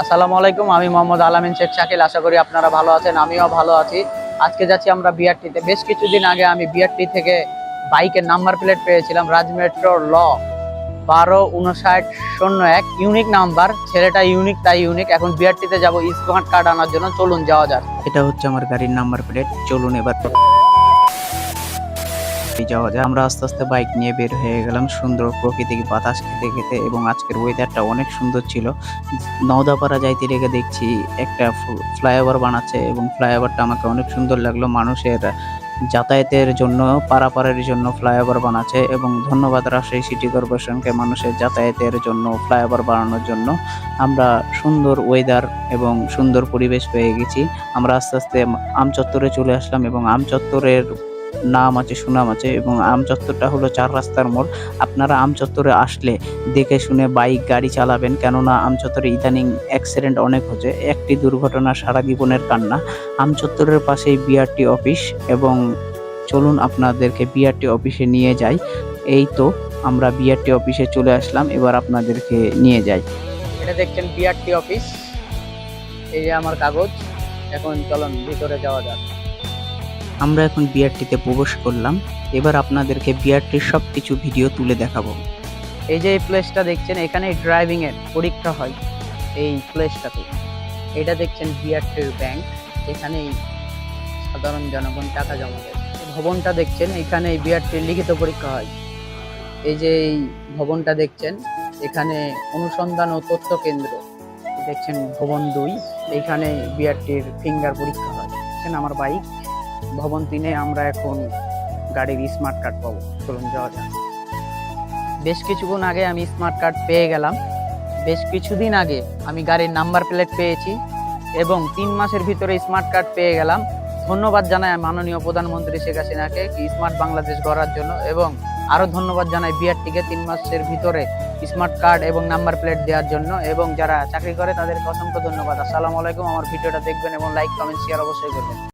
আসসালামু আলাইকুম, আমি মোহাম্মদ আলামিন শেখ শাকিল। আশা করি আপনারা ভালো আছেন, আমিও ভালো আছি। আজকে যাচ্ছি আমরা বিআরটিতে। বেশ কিছুদিন আগে আমি বিআরটি থেকে বাইকের নাম্বার প্লেট পেয়েছিলাম রাজ মেট্রো ল বারো উনষাট শূন্য এক। ইউনিক নাম্বার, ছেলেটা ইউনিক, তাই ইউনিক। এখন বিআরটিতে যাব স্মার্ট কার্ড আনার জন্য। চলুন যাওয়া যাক। এটা হচ্ছে আমার গাড়ির নাম্বার প্লেট। চলুন এবার। যাওয়া যায়। আমরা আস্তে আস্তে বাইক নিয়ে বের হয়ে গেলাম সুন্দর প্রকৃতিক বাতাস খেতে খেতে এবং আজকের ওয়েদারটা অনেক সুন্দর ছিল। নওদাপাড়া যাইতে রেখে দেখছি একটা ফ্লাইওভার বানাচ্ছে এবং ফ্লাইওভারটা আমাকে অনেক সুন্দর লাগল। মানুষের যাতায়াতের জন্য, পারাপারের জন্য ফ্লাইওভার বানাচ্ছে এবং ধন্যবাদ রাজশাহী সিটি কর্পোরেশনকে মানুষের যাতায়াতের জন্য ফ্লাইওভার বানানোর জন্য। আমরা সুন্দর ওয়েদার এবং সুন্দর পরিবেশ পেয়ে গেছি। আমরা আস্তে আস্তে আম চত্বরে চলে আসলাম এবং আম চত্বরের নাম আছে, সুনাম আছে এবং আম চত্বরটা হলো চার রাস্তার মোড়। আপনারা আম চত্বরে আসলে দেখে শুনে বাইক, গাড়ি চালাবেন, কেননা আম চত্বরে ইদানিং অ্যাক্সিডেন্ট অনেক হচ্ছে। একটি দুর্ঘটনা সারা জীবনের কান্না। আম চত্বরের পাশেই বিআরটি অফিস এবং চলুন আপনাদেরকে বিআরটি অফিসে নিয়ে যাই। এই তো, আমরা বিআরটি অফিসে চলে আসলাম, এবার আপনাদেরকে নিয়ে যাই। এটা দেখছেন বিআরটি অফিস এই যে আমার কাগজ। এখন চলুন, ভিতরে যাওয়া যাক। আমরা এখন বিআরটিতে প্রবেশ করলাম। এবার আপনাদেরকে বিআরটির সব কিছু ভিডিও তুলে দেখাবো। এই যে এই প্লেসটা দেখছেন এখানে ড্রাইভিং এর পরীক্ষা হয় এই প্লেসটাতে এটা দেখছেন বিআরটির ব্যাংক এখানেই সাধারণ জনগণ টাকা জমা দেয়। ভবনটা দেখছেন এখানে এই বিআরটির লিখিত পরীক্ষা হয়। এই যে এই ভবনটা দেখছেন, এখানে অনুসন্ধান ও তথ্য কেন্দ্র। দেখছেন ভবন দুই এইখানে বিআরটির ফিঙ্গার পরীক্ষা হয়। দেখছেন আমার বাইক ভবন তিনে আমরা এখন গাড়ির স্মার্ট কার্ড পাবো। চলুন যাওয়া যাক। বেশ কিছুক্ষণ আগে আমি স্মার্ট কার্ড পেয়ে গেলাম। বেশ কিছুদিন আগে আমি গাড়ির নাম্বার প্লেট পেয়েছি এবং তিন মাসের ভিতরে স্মার্ট কার্ড পেয়ে গেলাম। ধন্যবাদ জানাই মাননীয় প্রধানমন্ত্রী শেখ হাসিনাকে স্মার্ট বাংলাদেশ গড়ার জন্য এবং আরও ধন্যবাদ জানাই বিআরটিকে তিন মাসের ভিতরে স্মার্ট কার্ড এবং নাম্বার প্লেট দেওয়ার জন্য এবং যারা চাকরি করে তাদেরকে অসংখ্য ধন্যবাদ। আসসালামু আলাইকুম। আমার ভিডিওটা দেখবেন এবং লাইক কমেন্ট শেয়ার অবশ্যই করবেন।